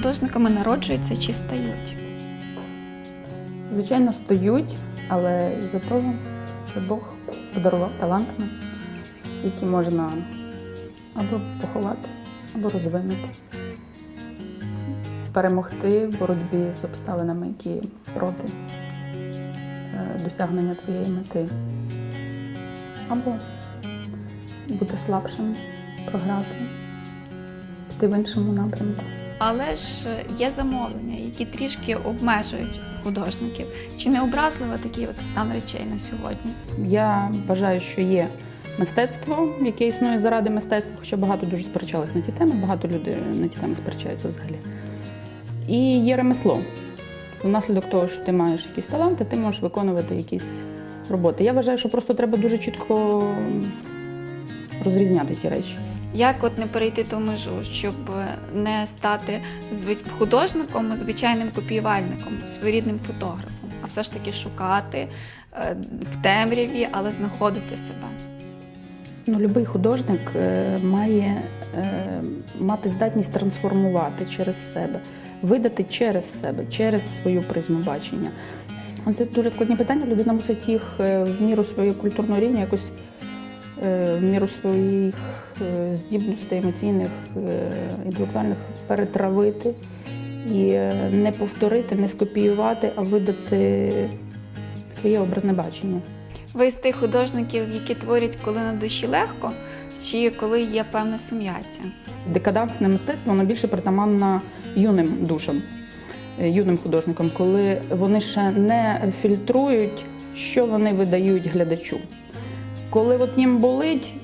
Художниками народжуються чи стають? Звичайно, стоють, але із-за того, що Бог подарував талантами, які можна або поховати, або розвинути, перемогти в боротьбі з обставинами, які проти е, досягнення твоєї мети, або бути слабшим, програти, піти в іншому напрямку. Але ж є замовлення, які трішки обмежують художників. Чи не образливо такий от стан речей на сьогодні? Я вважаю, що є мистецтво, яке існує заради мистецтва, хоча багато дуже сперечалось на ті теми, багато людей на ті теми сперечаються взагалі. І є ремесло. Внаслідок того, що ти маєш якісь таланти, ти можеш виконувати якісь роботи. Я вважаю, що просто треба дуже чітко розрізняти ті речі. Як от не перейти ту межу, щоб не стати художником, а звичайним копіювальником, своєрідним фотографом, а все ж таки шукати е, в темряві, але знаходити себе? Ну, Любий художник е, має е, мати здатність трансформувати через себе, видати через себе, через свою призму бачення. Це дуже складні питання. Людина мусить їх е, в міру свого культурного рівня якось е, в міру своїх е, здібностей емоційних, е, інтелектуальних перетравити і е, не повторити, не скопіювати, а видати своє образне бачення. Ви з тих художників, які творять, коли на душі легко, чи коли є певне сум'яття? Декадансне мистецтво воно більше притаманно юним душам, е, юним художникам, коли вони ще не фільтрують, що вони видають глядачу. Коли от їм болить,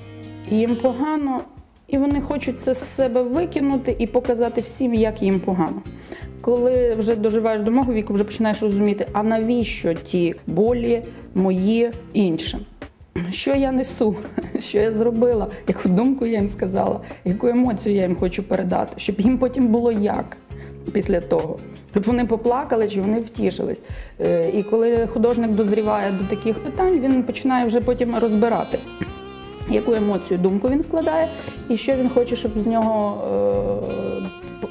їм погано, і вони хочуть це з себе викинути і показати всім, як їм погано. Коли вже доживаєш до мого віку, вже починаєш розуміти, а навіщо ті болі мої іншим? Що я несу, що я зробила, яку думку я їм сказала, яку емоцію я їм хочу передати, щоб їм потім було як після того. Щоб вони поплакали чи вони втішились. Е, І коли художник дозріває до таких питань, він починає вже потім розбирати, яку емоцію, думку він вкладає, і що він хоче, щоб з нього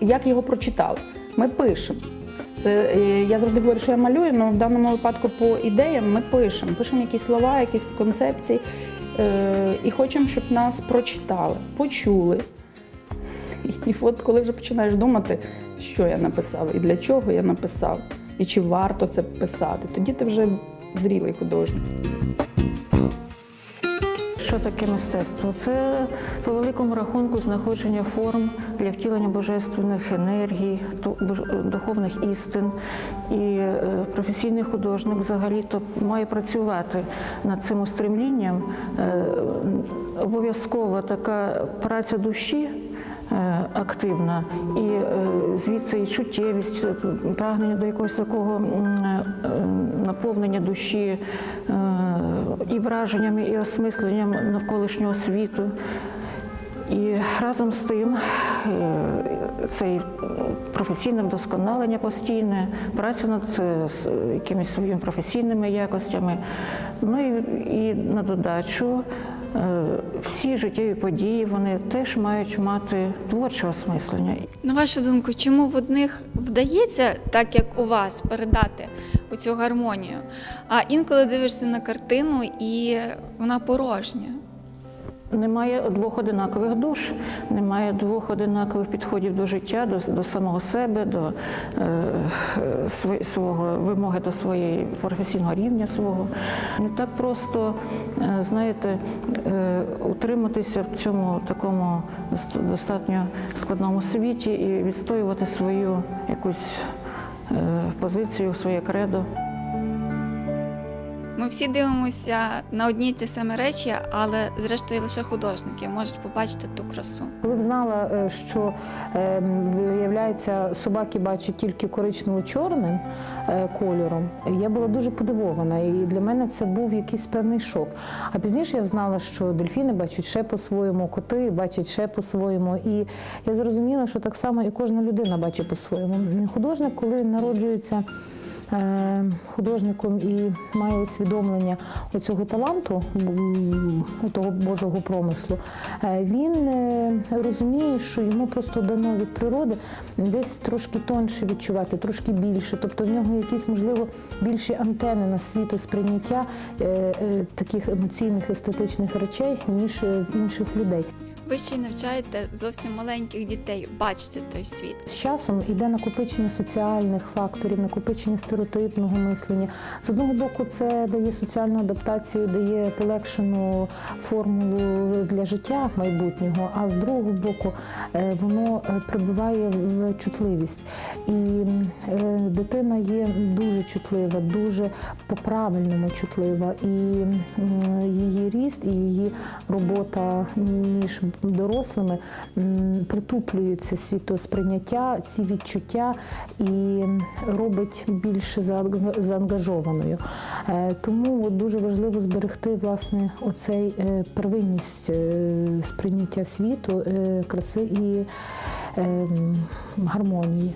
е, як його прочитали. Ми пишемо. Це е, я завжди говорю, що я малюю, але в даному випадку по ідеям ми пишемо. Пишемо якісь слова, якісь концепції і хочемо, щоб нас прочитали, почули. І от коли вже починаєш думати, що я написав і для чого я написав, і чи варто це писати, тоді ти вже зрілий художник. Що таке мистецтво? Це по великому рахунку знаходження форм для втілення божественних енергій, духовних істин. І е, професійний художник взагалі то має працювати над цим устремлінням. Е, Обов'язково така праця душі. Е, Активна і е, звідси і чуттєвість, е, прагнення до якогось такого наповнення душі і враженнями, і осмисленням навколишнього світу. І разом з тим це і професійне вдосконалення постійне, праця над якимись своїми професійними якостями. Ну і, і на додачу всі життєві події вони теж мають мати творче осмислення. На вашу думку, чому в одних вдається, так як у вас, передати цю гармонію, а інколи дивишся на картину і вона порожня? Немає двох одинакових душ, немає двох одинакових підходів до життя, до, до самого себе, до е, сви- свого вимоги до своєї професійного рівня свого. Не так просто, е, знаєте, е, утриматися в цьому такому достатньо складному світі і відстоювати свою якусь е, позицію, своє кредо. Ми всі дивимося на одні ті самі речі, але зрештою лише художники можуть побачити ту красу. Коли знала, е, що е, виявляється, собаки бачать тільки коричнево-чорним е, кольором, я була дуже подивована, і для мене це був якийсь певний шок. А пізніше я знала, що дельфіни бачать ще по-своєму, коти бачать ще по-своєму. І я зрозуміла, що так само і кожна людина бачить по-своєму. Художник, коли народжується художником і має усвідомлення оцього таланту, того Божого промислу, е, він е, розуміє, що йому просто дано від природи десь трошки тонше відчувати, трошки більше. Тобто в нього якісь, можливо, більші антени на світосприйняття е, е, таких емоційних естетичних речей, ніж е, в інших людей. Ви ще й навчаєте зовсім маленьких дітей бачити той світ. З часом іде накопичення соціальних факторів, накопичення стереотипного мислення. З одного боку, це дає соціальну адаптацію, дає полегшену формулу для життя майбутнього, а з другого боку, е, воно е, прибиває в чутливість. І е, дитина є дуже чутлива, дуже по-правильному чутлива. І її ріст і її робота між дорослими притуплюється світосприйняття, ці відчуття і робить більше заангажованою. Е, Тому дуже важливо зберегти власне оцей е, первинність е, сприйняття світу, краси і е, м, гармонії.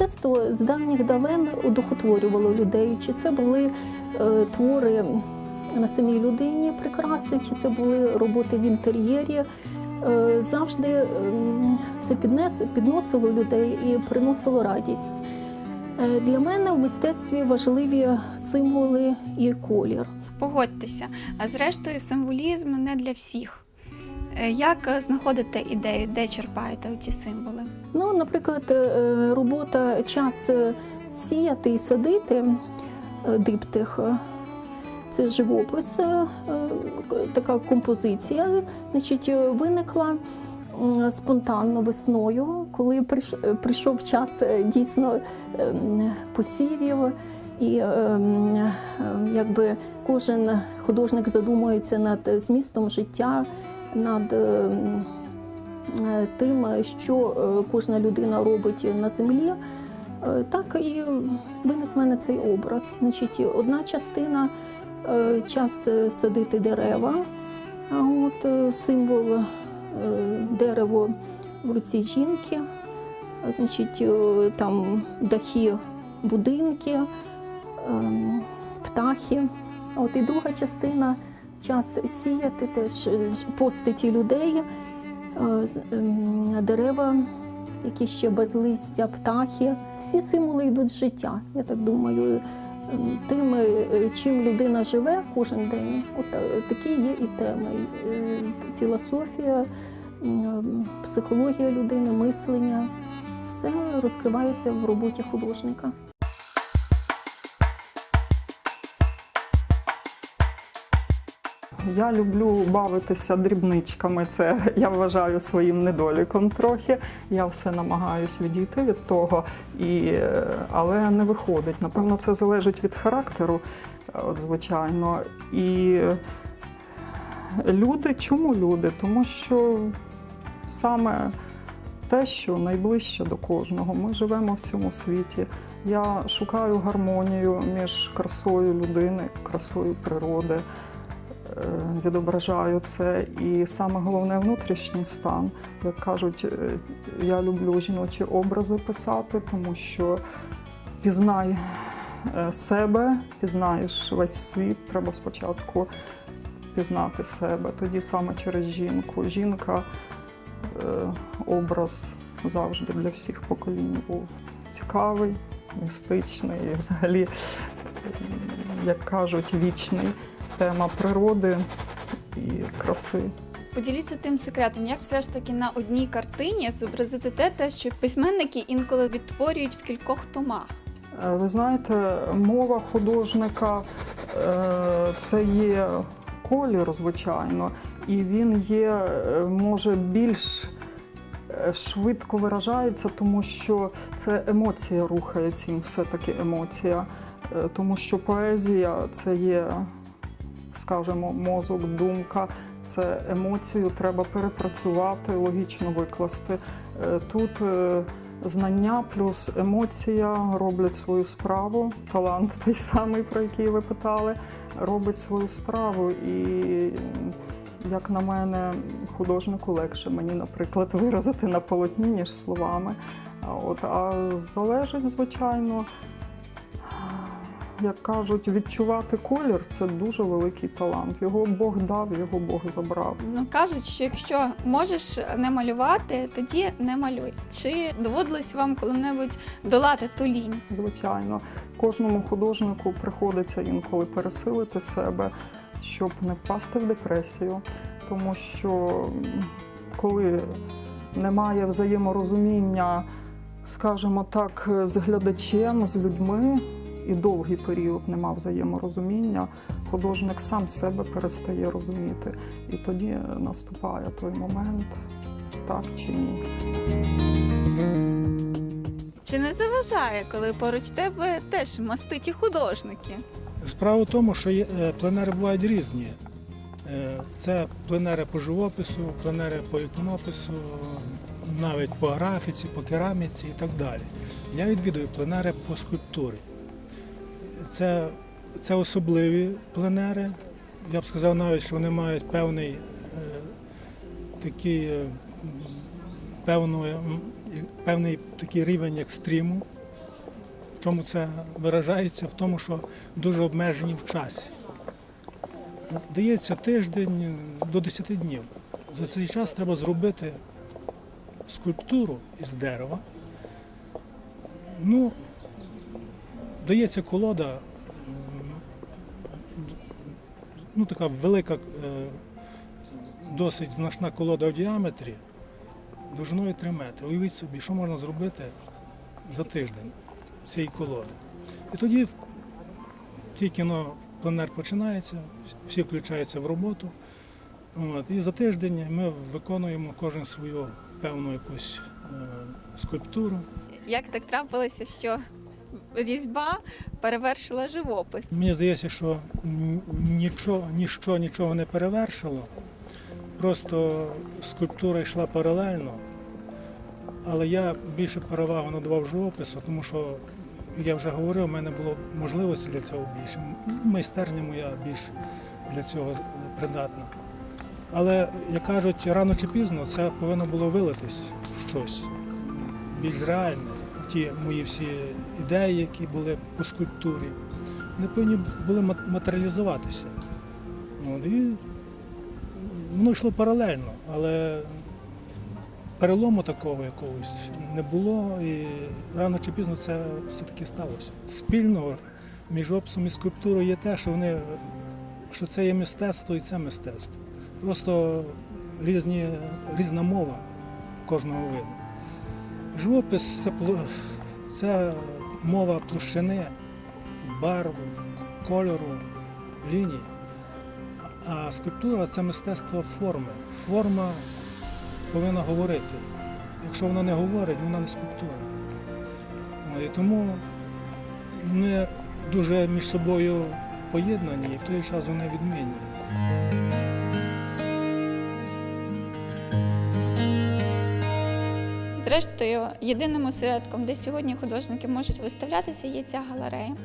Мистецтво з давніх давен одухотворювало людей. Чи це були е, твори на самій людині прикраси, чи це були роботи в інтер'єрі. Е, завжди ем, це піднес, підносило людей і приносило радість. Е, для мене в мистецтві важливі символи і колір. Погодьтеся, а зрештою символізм не для всіх. Е, Як е, знаходите ідею, де черпаєте ці символи? Ну, наприклад, е, робота час сіяти і садити диптих. Це живопис, така композиція, значить, виникла спонтанно весною, коли прийш- прийшов час дійсно ем, посівів. І е, м, е, якби кожен художник задумується над змістом життя, над е, м, е, тим, що е, кожна людина робить на землі. Е, Так і виник в мене цей образ. Значить, одна частина час садити дерева, а от символ дерево в руці жінки, значить, там дахи, будинки, ем, птахи. От і друга частина час сіяти теж е, постаті людей. Е, ем, дерева, які ще без листя, птахи. Всі символи йдуть з життя, я так думаю. Ем, Тим, е, чим людина живе кожен день, от е, такі є і теми. Е, Філософія, психологія людини, мислення. Все розкривається в роботі художника. Я люблю бавитися дрібничками. Це я вважаю своїм недоліком трохи. Я все намагаюся відійти від того, і, але не виходить. Напевно, це залежить від характеру, е, от, звичайно. І люди, чому люди? Тому що саме те, що найближче до кожного. Ми живемо в цьому світі. Я шукаю гармонію між красою людини, красою природи відображаю це. І саме головне внутрішній стан. Як кажуть, е, я люблю жіночі образи писати, тому що пізнай е, себе, пізнаєш весь світ. Треба спочатку пізнати себе. Тоді саме через жінку. Жінка е, образ завжди для всіх поколінь був цікавий, містичний і взагалі, як кажуть, вічний тема природи і краси. Поділіться тим секретом, як все ж таки на одній картині зобразити те, те, що письменники інколи відтворюють в кількох томах. Е, Ви знаєте, мова художника е, це є колір, звичайно, і він є, е, може більш швидко виражається, тому що це емоція рухає цим, все-таки емоція. Тому що поезія це є, скажімо, мозок, думка, це емоцію треба перепрацювати, логічно викласти. Е, Тут е, знання плюс емоція роблять свою справу. Талант той самий, про який ви питали, робить свою справу. І, як на мене, художнику легше мені, наприклад, виразити на полотні, ніж словами. От, а залежить, звичайно, як кажуть, відчувати колір це дуже великий талант. Його Бог дав, його Бог забрав. Ну кажуть, що якщо можеш не малювати, тоді не малюй. Чи доводилось вам коли-небудь долати ту лінь? Звичайно, кожному художнику приходиться інколи пересилити себе, щоб не впасти в депресію. Тому що коли немає взаєморозуміння, скажімо так, з глядачем, з людьми, і довгий період нема взаєморозуміння, художник сам себе перестає розуміти. І тоді наступає той момент, так чи ні. Чи не заважає, коли поруч тебе теж маститі художники? Справа в тому, що є, е, пленери бувають різні. Е, Це пленери по живопису, пленери по іконопису, навіть по графіці, по кераміці і так далі. Я відвідую пленери по скульптурі. Це, це особливі пленери. Я б сказав навіть, що вони мають певний е, такий, е, певну, певний такий рівень екстриму. В чому це виражається? В тому, що дуже обмежені в часі. Дається тиждень до 10 днів. За цей час треба зробити скульптуру із дерева. Ну, дається колода, ну така велика, е, досить значна колода в діаметрі, довжиною 3 метри. Уявіть собі, що можна зробити за тиждень цієї колоди. І тоді тільки пленер починається, всі включаються в роботу. От, і за тиждень ми виконуємо кожен свою певну якусь е, скульптуру. Як так трапилося, що різьба перевершила живопис? Мені здається, що нічого, ніщо нічого не перевершило. Просто скульптура йшла паралельно, але я більше перевагу надавав живопису, тому що, як я вже говорив, у мене було можливості для цього більше. Майстерня моя більш для цього придатна. Але, як кажуть, рано чи пізно це повинно було вилитись в щось більш реальне. Ті мої всі ідеї, які були по скульптурі, вони повинні були матеріалізуватися. От, і воно йшло паралельно, але перелому такого якогось не було, і рано чи пізно це все-таки сталося. Спільного між описом і скульптурою є те, що вони що це є мистецтво і це мистецтво. Просто різні, різна мова кожного виду. Живопис це, це мова площини, барв, кольору, ліній. А скульптура це мистецтво форми. Форма повинна говорити. Якщо вона не говорить, вона не скульптура. І тому вони дуже між собою поєднані і в той час вони відмінні. Зрештою, єдиним осередком, де сьогодні художники можуть виставлятися, є ця галерея.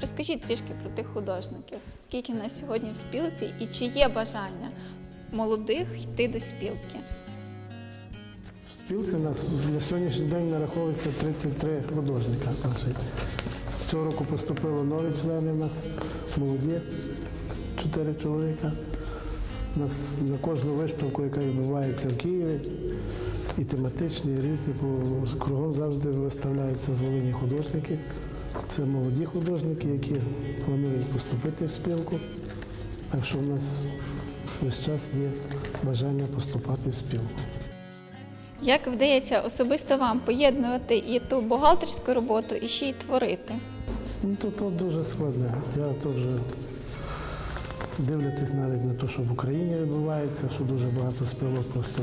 Розкажіть трішки про тих художників, скільки на сьогодні в спілці і чи є бажання молодих йти до спілки. В спілці нас на сьогоднішній день нараховується 33 художника. Цього року поступило нові члени у нас, молоді, 4 чоловіка. У нас на кожну виставку, яка відбувається в Києві, і тематичні, і різні, по кругом завжди виставляються з Волині художники. Це молоді художники, які планують поступити в спілку. Так що в нас весь час є бажання поступати в спілку. Як вдається особисто вам поєднувати і ту бухгалтерську роботу, і ще й творити? Ну, то, то дуже складне. Я теж дивлячись навіть на те, що в Україні відбувається, що дуже багато спілок просто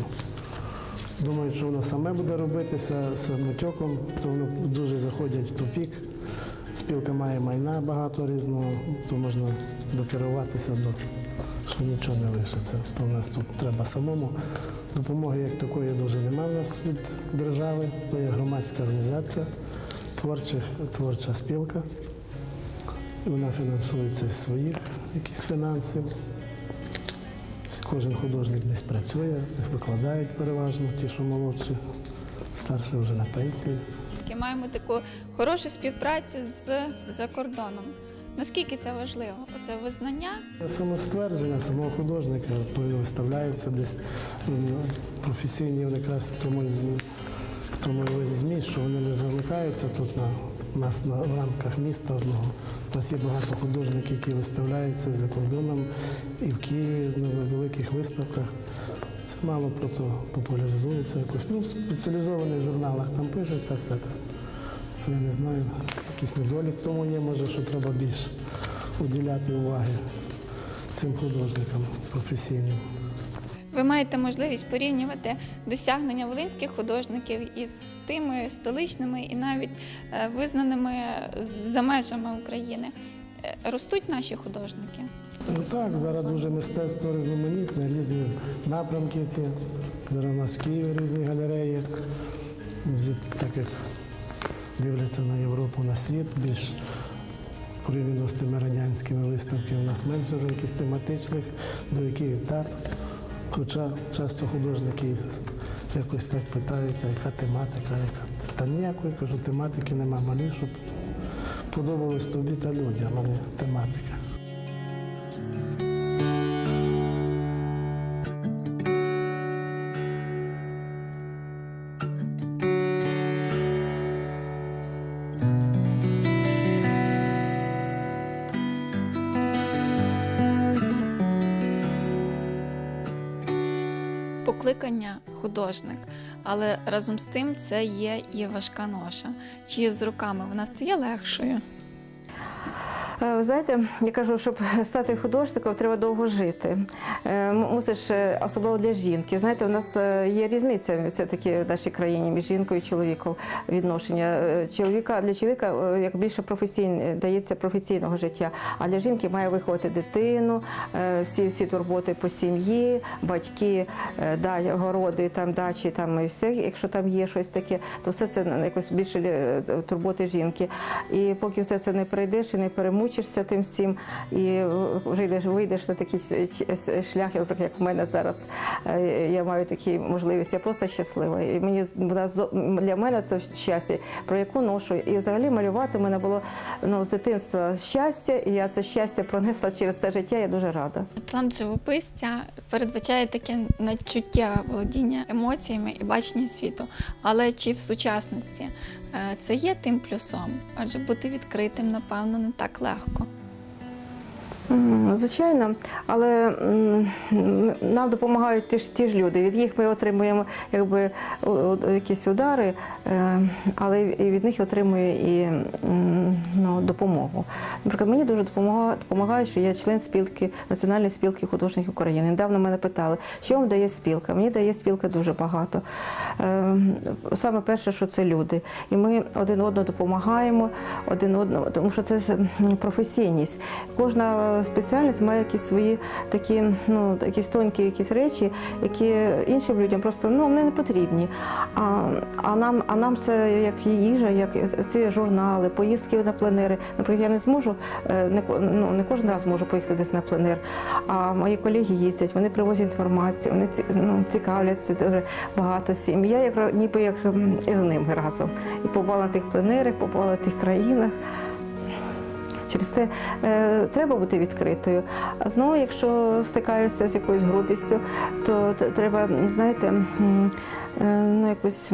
думають, що воно саме буде робитися самотьоком, то воно дуже заходять в тупік. Спілка має майна багато різного, то можна докеруватися до що нічого не лишиться. То в нас тут треба самому Допомоги як такої дуже немає в нас від держави. То є громадська організація, творчих, творча спілка. Вона фінансується з своїх якісь фінансів. Кожен художник десь працює, десь викладають переважно, ті, що молодші, старші вже на пенсії. І маємо таку хорошу співпрацю з за кордоном. Наскільки це важливо? Оце визнання Самоствердження самого художника виставляється десь м, професійні вони якраз в тому, в тому змі, що вони не замикаються тут на у нас на в рамках міста одного. У нас є багато художників, які виставляються за кордоном і в Києві на великих виставках. Це мало просто популяризується якось. Ну, в спеціалізованих журналах там пишеться все це. Це я не знаю, якийсь недолік тому є, може, що треба більше уділяти уваги цим художникам професійним. Ви маєте можливість порівнювати досягнення волинських художників із тими столичними і навіть е, визнаними за межами України. Е, Ростуть наші художники. Ну так, зараз дуже мистецтво різноманітне, різні напрямки ті. Зараз у нас в Києві різні галереї. Так як дивляться на Європу, на світ, більш порівняно з тими радянськими виставками, у нас менше вже якихось тематичних, до якихось дат. Хоча часто художники якось так питають, а яка тематика, яка. Та ніякої, кажу, тематики нема малі, щоб подобалось тобі та людям, а не тематика. Художник, але разом з тим це є і важка ноша. Чи з руками вона стає легшою? Е, Ви знаєте, я кажу, щоб стати художником, треба довго жити. Е, Мусиш, е, особливо для жінки. Знаєте, у нас є різниця все-таки в нашій країні між жінкою і чоловіком відношення. Чоловіка для чоловіка як більше професійне дається професійного життя, а для жінки має виховати дитину, всі всі турботи по сім'ї, батьки, да, городи, там дачі, там і все. Якщо там є щось таке, то все це якось більше турботи жінки. І поки все це не пройдеш і не перемучишся тим всім, і вже йдеш, вийдеш на такий шлях, наприклад, як в мене зараз. е, Я маю такі можливості. Я просто щаслива. І мені для мене це щастя, про яку ношу. І взагалі малювати в мене було ну, з дитинства щастя, і я це щастя пронесла через це життя. Я дуже рада. Талант живописця передбачає таке надчуття володіння емоціями і бачення світу. Але чи в сучасності е, це є тим плюсом? Адже бути відкритим, напевно, не так легко. Звичайно, але нам допомагають ті ж, ті ж люди. Від їх ми отримуємо якби якісь удари, е, але і від них отримує і ну, допомогу. Наприклад, мені дуже допомагає, допомагає, що я член спілки Національної спілки художників України. Недавно мене питали, що вам дає спілка. Мені дає спілка дуже багато. Е, Саме перше, що це люди. І ми один одному допомагаємо, один одному, тому що це професійність. Кожна спеціальність має якісь свої такі, ну, якісь тонкі якісь речі, які іншим людям просто ну, вони не потрібні. А, а, нам, а нам це як їжа, як ці журнали, поїздки на пленери. Наприклад, я не зможу, е, не, ну, не кожен раз можу поїхати десь на пленер. А мої колеги їздять, вони привозять інформацію, вони ну, цікавляться дуже багато всім. Я як ніби як із ним разом. І побувала на тих пленерах, побувала в тих країнах. Через це е, треба бути відкритою. Ну, якщо стикаєшся з якоюсь грубістю, то треба, знаєте, е, ну, якось.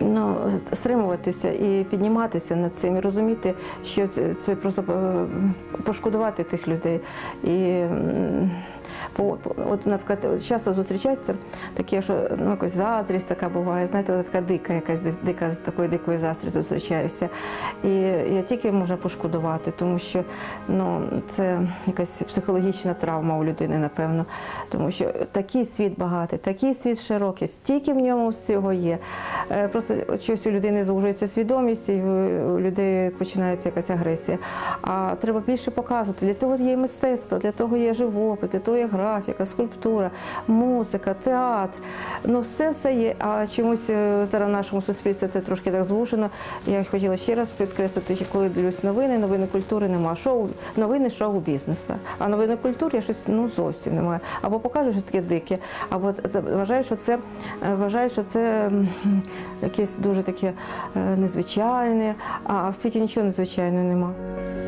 Ну, стримуватися і підніматися над цим, і розуміти, що це, це просто е, пошкодувати тих людей. І по, от, наприклад, часто зустрічається таке, що ну, якось заздрість така буває, знаєте, вона така дика, якась дика з такою дикою заздрістю зустрічаюся. І я тільки можна пошкодувати, тому що ну, це якась психологічна травма у людини, напевно. Тому що такий світ багатий, такий світ широкий, стільки в ньому всього є. Е, Просто щось у людини звужується свідомість, і у людей починається якась агресія. А треба більше показувати. Для того є мистецтво, для того є живопис, для того є гра. Графіка, скульптура, музика, театр. Ну, все це є. А чомусь е, зараз в нашому суспільстві це трошки так звужено. Я хотіла ще раз підкреслити, що коли дивлюсь новини, новини культури немає. Шоу, новини шоу-бізнесу. А новини культури щось ну, зовсім немає. Або покажу щось таке дике, або вважаю, що це, е, вважаю, що це якесь дуже таке е, незвичайне, а в світі нічого незвичайного немає.